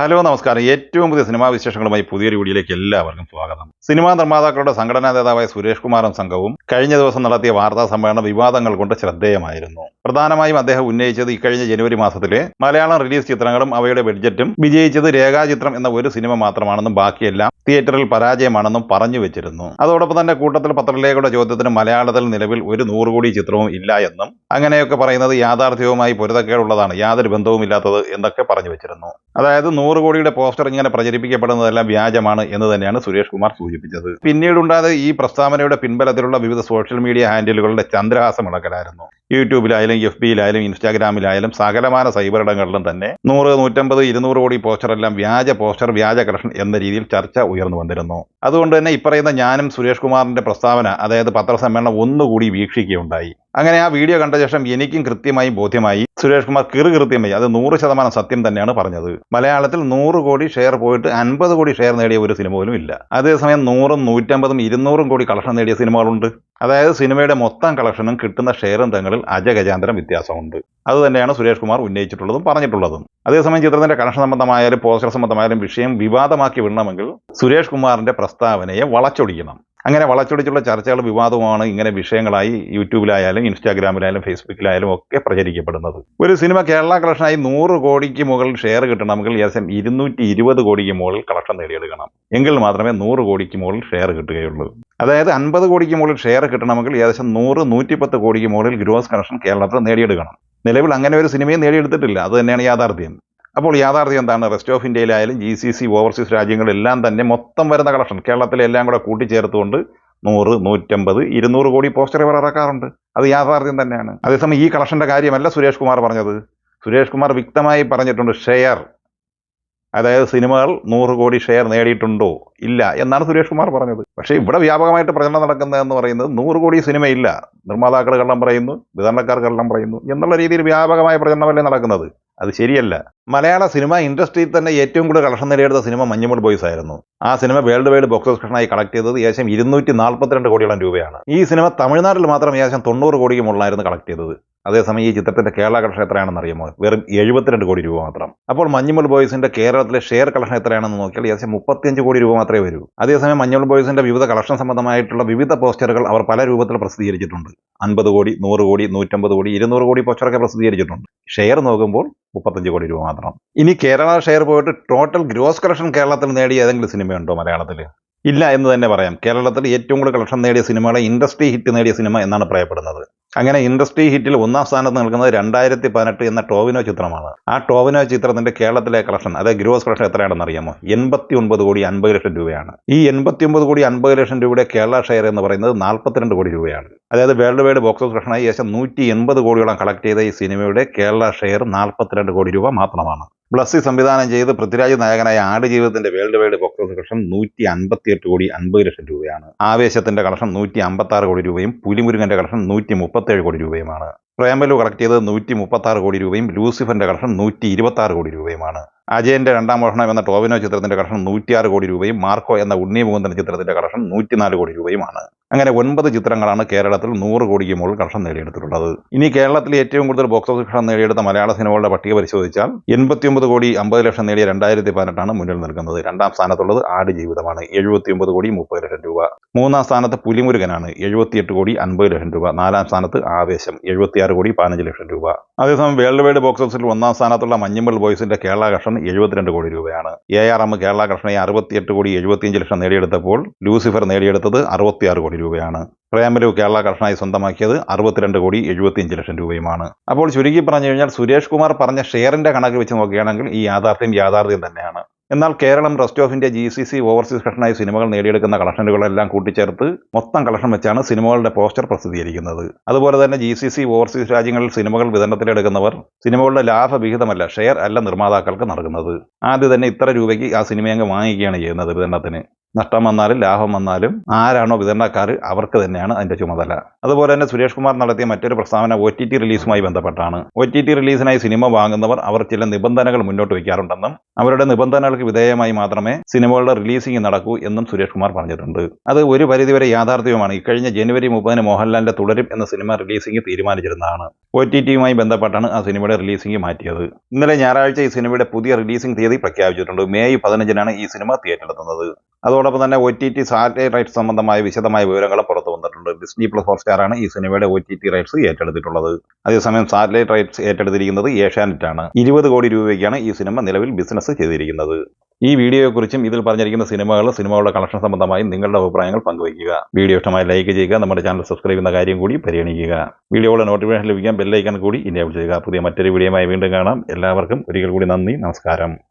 Hello നമസ്കാരം. ഏറ്റവും പുതിയ സിനിമാ വിശേഷങ്ങളുമായി പുതിയൊരു വീഡിയോയിലേക്ക് എല്ലാവർക്കും സ്വാഗതം. സിനിമാ നിർമ്മാതാക്കളുടെ സംഘടനാ നേതാവായ സുരേഷ് കുമാറും സംഘവും കഴിഞ്ഞ ദിവസം നടത്തിയ വാർത്താ സമ്മേളന വിവാദങ്ങൾ കൊണ്ട് ശ്രദ്ധേയമായിരുന്നു. പ്രധാനമായും അദ്ദേഹം ഉന്നയിച്ചത് ഇക്കഴിഞ്ഞ ജനുവരി മാസത്തിലെ മലയാളം റിലീസ് ചിത്രങ്ങളും അവയുടെ ബഡ്ജറ്റും വിജയിച്ചത് രേഖാചിത്രം എന്ന ഒരു സിനിമ മാത്രമാണെന്നും ബാക്കിയെല്ലാം തിയേറ്ററിൽ പരാജയമാണെന്നും പറഞ്ഞു വെച്ചിരുന്നു. അതോടൊപ്പം തന്നെ കൂട്ടത്തിൽ പത്രലേഖയുടെ ചോദ്യത്തിന് മലയാളത്തിൽ നിലവിൽ ഒരു നൂറ് കോടി ചിത്രവും ഇല്ല എന്നും അങ്ങനെയൊക്കെ പറയുന്നത് യാഥാർത്ഥ്യവുമായി പൊരുതക്കേടുള്ളതാണ് യാതൊരു ബന്ധവുമില്ലാത്തത് എന്നൊക്കെ പറഞ്ഞു വെച്ചിരുന്നു. അതായത് കോടിയുടെ പോസ്റ്റർ ഇങ്ങനെ പ്രചരിപ്പിക്കപ്പെടുന്നതെല്ലാം വ്യാജമാണ് എന്ന് തന്നെയാണ് സുരേഷ് കുമാർ സൂചിപ്പിച്ചത്. പിന്നീടുണ്ടായത് ഈ പ്രസ്താവനയുടെ പിൻബലത്തിലുള്ള വിവിധ സോഷ്യൽ മീഡിയ ഹാൻഡിലുകളുടെ ചന്ദ്രഹാസം ഇളക്കലായിരുന്നു യൂട്യൂബിലായാലും എഫ് ബിയിലായാലും ഇൻസ്റ്റാഗ്രാമിലായാലും സകലമാന സൈബർ ഇടങ്ങളിലും തന്നെ നൂറ് നൂറ്റമ്പത് ഇരുന്നൂറ് കോടി പോസ്റ്ററെല്ലാം വ്യാജ പോസ്റ്റർ വ്യാജ കളക്ഷൻ എന്ന രീതിയിൽ ചർച്ച ഉയർന്നു വന്നിരുന്നു. അതുകൊണ്ട് തന്നെ ഇപ്പറയുന്ന ഞാനും സുരേഷ് കുമാറിന്റെ പ്രസ്താവന അതായത് പത്രസമ്മേളനം ഒന്നുകൂടി വീക്ഷിക്കുകയുണ്ടായി. അങ്ങനെ ആ വീഡിയോ കണ്ട ശേഷം എനിക്കും കൃത്യമായി ബോധ്യമായി സുരേഷ് കുമാർ കൃത്യമായി അത് നൂറ് ശതമാനം സത്യം തന്നെയാണ് പറഞ്ഞത്. മലയാളത്തിൽ നൂറ് കോടി ഷെയർ പോയിട്ട് അൻപത് കോടി ഷെയർ നേടിയ ഒരു സിനിമ പോലും ഇല്ല. അതേസമയം നൂറും നൂറ്റമ്പതും ഇരുന്നൂറും കോടി കളക്ഷൻ നേടിയ സിനിമകളുണ്ട്. അതായത് സിനിമയുടെ മൊത്തം കളക്ഷനും കിട്ടുന്ന ഷെയറും തങ്ങളിൽ അജഗജാന്തരം വ്യത്യാസമുണ്ട്. അതുതന്നെയാണ് സുരേഷ് കുമാർ ഉന്നയിച്ചിട്ടുള്ളതും പറഞ്ഞിട്ടുള്ളതും. അതേസമയം ചിത്രത്തിന്റെ കളക്ഷൻ സംബന്ധമായാലും പോസ്റ്റർ സംബന്ധമായാലും വിഷയം വിവാദമാക്കി വിടണമെങ്കിൽ സുരേഷ് കുമാറിന്റെ പ്രസ്താവനയെ വളച്ചൊടിക്കണം. അങ്ങനെ വളച്ചൊടിച്ചുള്ള ചർച്ചകൾ വിവാദവുമാണ് ഇങ്ങനെ വിഷയങ്ങളായി യൂട്യൂബിലായാലും ഇൻസ്റ്റാഗ്രാമിലായാലും ഫേസ്ബുക്കിലായാലും ഒക്കെ പ്രചരിക്കപ്പെടുന്നത്. ഒരു സിനിമ കേരള കളക്ഷനായി നൂറ് കോടിക്ക് മുകളിൽ ഷെയർ കിട്ടണമെങ്കിൽ ഏകദേശം ഇരുന്നൂറ്റി ഇരുപത് കോടിക്ക് മുകളിൽ കളക്ഷൻ നേടിയെടുക്കണം. എങ്കിൽ മാത്രമേ നൂറ് കോടിക്ക് മുകളിൽ ഷെയർ കിട്ടുകയുള്ളൂ. അതായത് അൻപത് കോടിക്ക് മുകളിൽ ഷെയർ കിട്ടണമെങ്കിൽ ഏകദേശം നൂറ് നൂറ്റിപ്പത്ത് കോടിക്ക് മുകളിൽ ഗ്രോസ് കളക്ഷൻ കേരളത്തിൽ നേടിയെടുക്കണം. നിലവിൽ അങ്ങനെ ഒരു സിനിമയും നേടിയെടുത്തിട്ടില്ല. അത് തന്നെയാണ് യാഥാർത്ഥ്യം. അപ്പോൾ യാഥാർത്ഥ്യം എന്താണ്? റെസ്റ്റ് ഓഫ് ഇന്ത്യയിലായാലും ജി സി സി ഓവർസീസ് രാജ്യങ്ങളെല്ലാം തന്നെ മൊത്തം വരുന്ന കളക്ഷൻ കേരളത്തിലെ എല്ലാം കൂടെ കൂട്ടിച്ചേർത്തുകൊണ്ട് നൂറ് നൂറ്റമ്പത് ഇരുന്നൂറ് കോടി പോസ്റ്റർ ഇവർ ഇറക്കാറുണ്ട്. അത് യാഥാർത്ഥ്യം തന്നെയാണ്. അതേസമയം ഈ കളക്ഷന്റെ കാര്യമല്ല സുരേഷ് കുമാർ പറഞ്ഞത്. സുരേഷ് കുമാർ വ്യക്തമായി പറഞ്ഞിട്ടുണ്ട് ഷെയർ അതായത് സിനിമകൾ നൂറ് കോടി ഷെയർ നേടിയിട്ടുണ്ടോ? ഇല്ല എന്നാണ് സുരേഷ് കുമാർ പറഞ്ഞത്. പക്ഷേ ഇവിടെ വ്യാപകമായിട്ട് പ്രചരണം നടക്കുന്നതെന്ന് പറയുന്നത് നൂറ് കോടി സിനിമയില്ല. നിർമ്മാതാക്കൾ കള്ളം പറയുന്നു വിതരണക്കാർ കള്ളം പറയുന്നു എന്നുള്ള രീതിയിൽ വ്യാപകമായ പ്രചരണമല്ലേ നടക്കുന്നത്? അത് ശരിയല്ല. മലയാള സിനിമ ഇൻഡസ്ട്രിയിൽ തന്നെ ഏറ്റവും കൂടുതൽ കളക്ഷൻ നേടിയെടുത്ത സിനിമ മഞ്ഞുമൂൾ ബോയ്സ് ആയിരുന്നു. ആ സിനിമ വേൾഡ് വൈഡ് ബോക്സ് ഓഫീസിനായി കളക്ട് ചെയ്തത് ഏകദേശം ഇരുന്നൂറ്റി നാൽപ്പത്തിരണ്ട് കോടിയോളം രൂപയാണ്. ഈ സിനിമ തമിഴ്നാട്ടിൽ മാത്രം ഏകദേശം തൊണ്ണൂറ് കോടിക്ക് മുകളിലായിരുന്നു കളക്ട് ചെയ്തത്. അതേസമയം ഈ ചിത്രത്തിന്റെ കേരള കളക്ഷൻ എത്രയാണെന്ന് അറിയുമോ? വെറും എഴുപത്തിരണ്ട് കോടി രൂപ മാത്രം. അപ്പോൾ മഞ്ഞുമൽ ബോയ്സിന്റെ കേരളത്തിലെ ഷെയർ കളക്ഷൻ എത്രയാണെന്ന് നോക്കിയാൽ ഏകദേശം മുപ്പത്തിയഞ്ച് കോടി രൂപ മാത്രമേ വരൂ. അതേസമയം മഞ്ഞുമൽ ബോയ്സിന്റെ വിവിധ കളക്ഷൻ സംബന്ധമായിട്ടുള്ള വിവിധ പോസ്റ്ററുകൾ അവർ പല രൂപത്തിൽ പ്രസിദ്ധീകരിച്ചിട്ടുണ്ട്. അൻപത് കോടി നൂറ് കോടി നൂറ്റമ്പത് കോടി ഇരുന്നൂറ് കോടി പോസ്റ്ററൊക്കെ പ്രസിദ്ധീകരിച്ചിട്ടുണ്ട്. ഷെയർ നോക്കുമ്പോൾ മുപ്പത്തഞ്ച് കോടി രൂപ മാത്രം. ഇനി കേരള ഷെയർ പോയിട്ട് ടോട്ടൽ ഗ്രോസ് കളക്ഷൻ കേരളത്തിൽ നേടിയ ഏതെങ്കിലും സിനിമയുണ്ടോ മലയാളത്തിൽ ഇല്ല എന്ന് തന്നെ പറയാം. കേരളത്തിൽ ഏറ്റവും കൂടുതൽ കളക്ഷൻ നേടിയ സിനിമകളെ ഇൻഡസ്ട്രി ഹിറ്റ് നേടിയ സിനിമ എന്നാണ് പറയപ്പെടുന്നത്. അങ്ങനെ ഇൻഡസ്ട്രി ഹിറ്റിൽ ഒന്നാം സ്ഥാനത്ത് നിൽക്കുന്നത് രണ്ടായിരത്തി പതിനെട്ട് എന്ന ടോവിനോ ചിത്രമാണ്. ആ ടോവിനോ ചിത്രത്തിന്റെ കേരളത്തിലെ കളക്ഷൻ അതായത് ഗ്രോസ് കളക്ഷൻ എത്രയാണെന്ന് അറിയാമോ എൺപത്തി ഒൻപത് കോടി അൻപത് ലക്ഷം രൂപയാണ്. ഈ എൺപത്തി ഒൻപത് കോടി അൻപത് ലക്ഷം രൂപയുടെ കേരള ഷെയർ എന്ന് പറയുന്നത് നാൽപ്പത്തിരണ്ട് കോടി രൂപയാണ്. അതായത് വേൾഡ് വൈഡ് ബോക്സ് ഓഫീസ് കളക്ഷനായി ഏകദേശം നൂറ്റി എൺപത് കോടിയോളം കളക്ട് ചെയ്ത ഈ സിനിമയുടെ കേരള ഷെയർ നാൽപ്പത്തിരണ്ട് കോടി രൂപ മാത്രമാണ്. ബ്ലസ്സി സംവിധാനം ചെയ്ത് പൃഥ്വിരാജ് നായകനായ ആടുജീവിതത്തിന്റെ വേൾഡ് വൈഡ് ബോക്സ് കളക്ഷൻ നൂറ്റി അൻപത്തിയെട്ട് കോടി അൻപത് ലക്ഷം രൂപയാണ്. ആവേശത്തിന്റെ കളക്ഷൻ നൂറ്റി അമ്പത്തി ആറ് കോടി രൂപയും പുലിമുരുകന്റെ കളക്ഷൻ നൂറ്റി മുപ്പത്തേഴ് കോടി രൂപയുമാണ്. പ്രേമലു കളക്ട് ചെയ്തത് നൂറ്റി മുപ്പത്തി ആറ് കോടി രൂപയും ലൂസിഫറിന്റെ കളക്ഷൻ നൂറ്റി ഇരുപത്തി ആറ് കോടി രൂപയുമാണ്. അജയന്റെ രണ്ടാം മോഷണം എന്ന ടോവിനോ ചിത്രത്തിന്റെ കളക്ഷൻ നൂറ്റിയാറ് കോടി രൂപയും മാർക്കോ എന്ന ഉണ്ണി മുകുന്ദൻ ചിത്രത്തിന്റെ കളക്ഷൻ നൂറ്റിനാല് കോടി രൂപയുമാണ്. അങ്ങനെ ഒൻപത് ചിത്രങ്ങളാണ് കേരളത്തിൽ നൂറ് കോടിക്ക് മുകളിൽ കളക്ഷൻ നേടിയെടുത്തിട്ടുള്ളത്. ഇനി കേരളത്തിൽ ഏറ്റവും കൂടുതൽ ബോക്സ് ഓഫീസ് കളക്ഷൻ നേടിയെടുത്ത മലയാള സിനിമകളുടെ പട്ടിക പരിശോധിച്ചാൽ എൺപത്തിയൊമ്പത് കോടി അമ്പത് ലക്ഷം നേടിയ രണ്ടായിരത്തി പതിനെട്ടാണ് മുന്നിൽ നിൽക്കുന്നത്. രണ്ടാം സ്ഥാനത്തുള്ളത് ആട് ജീവിതമാണ് എഴുപത്തിയൊമ്പത് കോടി മുപ്പത് ലക്ഷം രൂപ. മൂന്നാം സ്ഥാനത്ത് പുലിമുരുകനാണ്. എഴുപത്തിയെട്ട് കോടി അൻപത് ലക്ഷം രൂപ. നാലാം സ്ഥാനത്ത് ആവേശം എഴുപത്തിയാറ് കോടി പതിനഞ്ച് ലക്ഷം രൂപ. അതേസമയം വേൾഡ് വൈഡ് ബോക്സ് ഓഫീസിൽ ഒന്നാം സ്ഥാനത്തുള്ള മഞ്ഞുമ്പൽ ബോയ്സിന്റെ കേരള കളക്ഷൻ എഴുപത്തിരണ്ട് കോടി രൂപയാണ്. എ ആർ എം കേരള കളക്ഷനായി അറുപത്തിയെട്ട് കോടി എഴുപത്തിയഞ്ച് ലക്ഷം നേടിയെടുത്തപ്പോൾ ലൂസിഫർ നേടിയെടുത്തത് അറുപത്തിയാറ് കോടി രൂപയാണ്. പ്രേമലു കേരള കർഷനായി സ്വന്തമാക്കിയത് അറുപത്തിരണ്ട് കോടി എഴുപത്തിയഞ്ച് ലക്ഷം രൂപയുമാണ്. അപ്പോൾ ചുരുക്കി പറഞ്ഞു കഴിഞ്ഞാൽ സുരേഷ് കുമാർ പറഞ്ഞ ഷെയറിന്റെ കണക്ക് വെച്ച് നോക്കുകയാണെങ്കിൽ ഈ യാഥാർത്ഥ്യം യാഥാർത്ഥ്യം തന്നെയാണ്. എന്നാൽ Keralam rest of India G C C overseas കളക്ഷനായി സിനിമകൾ നേടിയെടുക്കുന്ന കളക്ഷനുകളെല്ലാം കൂട്ടിച്ചേർത്ത് മൊത്തം കളക്ഷൻ വെച്ചാണ് സിനിമകളുടെ പോസ്റ്റർ പ്രസിദ്ധീകരിക്കുന്നത്. അതുപോലെ തന്നെ ജി സി സി ഓവർസീസ് രാജ്യങ്ങളിൽ സിനിമകൾ വിതരണത്തിലെടുക്കുന്നവർ സിനിമകളുടെ ലാഭവിഹിതമല്ല ഷെയർ അല്ല നിർമ്മാതാക്കൾക്ക് നൽകുന്നത്. ആദ്യം തന്നെ ഇത്ര രൂപയ്ക്ക് ആ സിനിമയങ്ങ് വാങ്ങിക്കുകയാണ് ചെയ്യുന്നത് വിതരണത്തിന്. നഷ്ടം വന്നാലും ലാഭം വന്നാലും ആരാണോ വിതരണക്കാർ അവർക്ക് തന്നെയാണ് അതിന്റെ ചുമതല. അതുപോലെ തന്നെ സുരേഷ് കുമാർ നടത്തിയ മറ്റൊരു പ്രസ്താവന ഒ ടി ടി റിലീസുമായി ബന്ധപ്പെട്ടാണ്. ഒ ടി ടി റിലീസിനായി സിനിമ വാങ്ങുന്നവർ അവർ ചില നിബന്ധനകൾ മുന്നോട്ട് വയ്ക്കാറുണ്ടെന്നും അവരുടെ നിബന്ധനകൾക്ക് വിധേയമായി മാത്രമേ സിനിമകളുടെ റിലീസിംഗ് നടക്കൂ എന്നും സുരേഷ് കുമാർ പറഞ്ഞിട്ടുണ്ട്. അത് ഒരു പരിധിവരെ യാഥാർത്ഥ്യവുമാണ്. ഇക്കഴിഞ്ഞ ജനുവരി മുപ്പതിന് മോഹൻലാലിന്റെ തുടരും എന്ന സിനിമ റിലീസിംഗ് തീരുമാനിച്ചിരുന്നതാണ്. ഒ ടി ടിയുമായി ബന്ധപ്പെട്ടാണ് ആ സിനിമയുടെ റിലീസിംഗ് മാറ്റിയത്. ഇന്നലെ ഞായറാഴ്ച ഈ സിനിമയുടെ പുതിയ റിലീസിംഗ് തീയതി പ്രഖ്യാപിച്ചിട്ടുണ്ട്. മെയ് പതിനഞ്ചിനാണ് ഈ സിനിമ തിയേറ്ററിലെത്തുന്നത്. അതോടൊപ്പം തന്നെ ഒ ടി ടി സാറ്റലൈറ്റ് സംബന്ധമായ വിശദമായ വിവരങ്ങൾ പുറത്തു വന്നിട്ടുണ്ട്. ഡിസ്നി പ്ലസ് ഹോട്ട്സ്റ്റാറാണ് ഈ സിനിമയുടെ ഒ ടി ടി റൈറ്റ്സ് ഏറ്റെടുത്തിട്ടുള്ളത്. അതേസമയം സാറ്റലൈറ്റ് റൈറ്റ്സ് ഏറ്റെടുത്തിരിക്കുന്നത് ഏഷ്യാനെറ്റ് ആണ്. ഇരുപത് കോടി രൂപയ്ക്കാണ് ഈ സിനിമ നിലവിൽ ബിസിനസ് ചെയ്തിരിക്കുന്നത്. ഈ വീഡിയോയെക്കുറിച്ചും ഇതിൽ പറഞ്ഞിരിക്കുന്ന സിനിമകളും സിനിമകളുടെ കളക്ഷൻ സംബന്ധമായും നിങ്ങളുടെ അഭിപ്രായങ്ങൾ പങ്കുവയ്ക്കുക. വീഡിയോ ഇഷ്ടമായി ലൈക്ക് ചെയ്യുക നമ്മുടെ ചാനൽ സബ്സ്ക്രൈബ് ചെയ്യുന്ന കാര്യം കൂടി പരിഗണിക്കുക. വീഡിയോയുടെ നോട്ടിഫിക്കേഷൻ ലഭിക്കാൻ ബെല്ലൈക്കൺ കൂടി ഇനേബിൾ ചെയ്യുക. പുതിയ മറ്റൊരു വീഡിയോയുമായി വീണ്ടും കാണാം. എല്ലാവർക്കും ഒരിക്കൽ കൂടി നന്ദി നമസ്കാരം.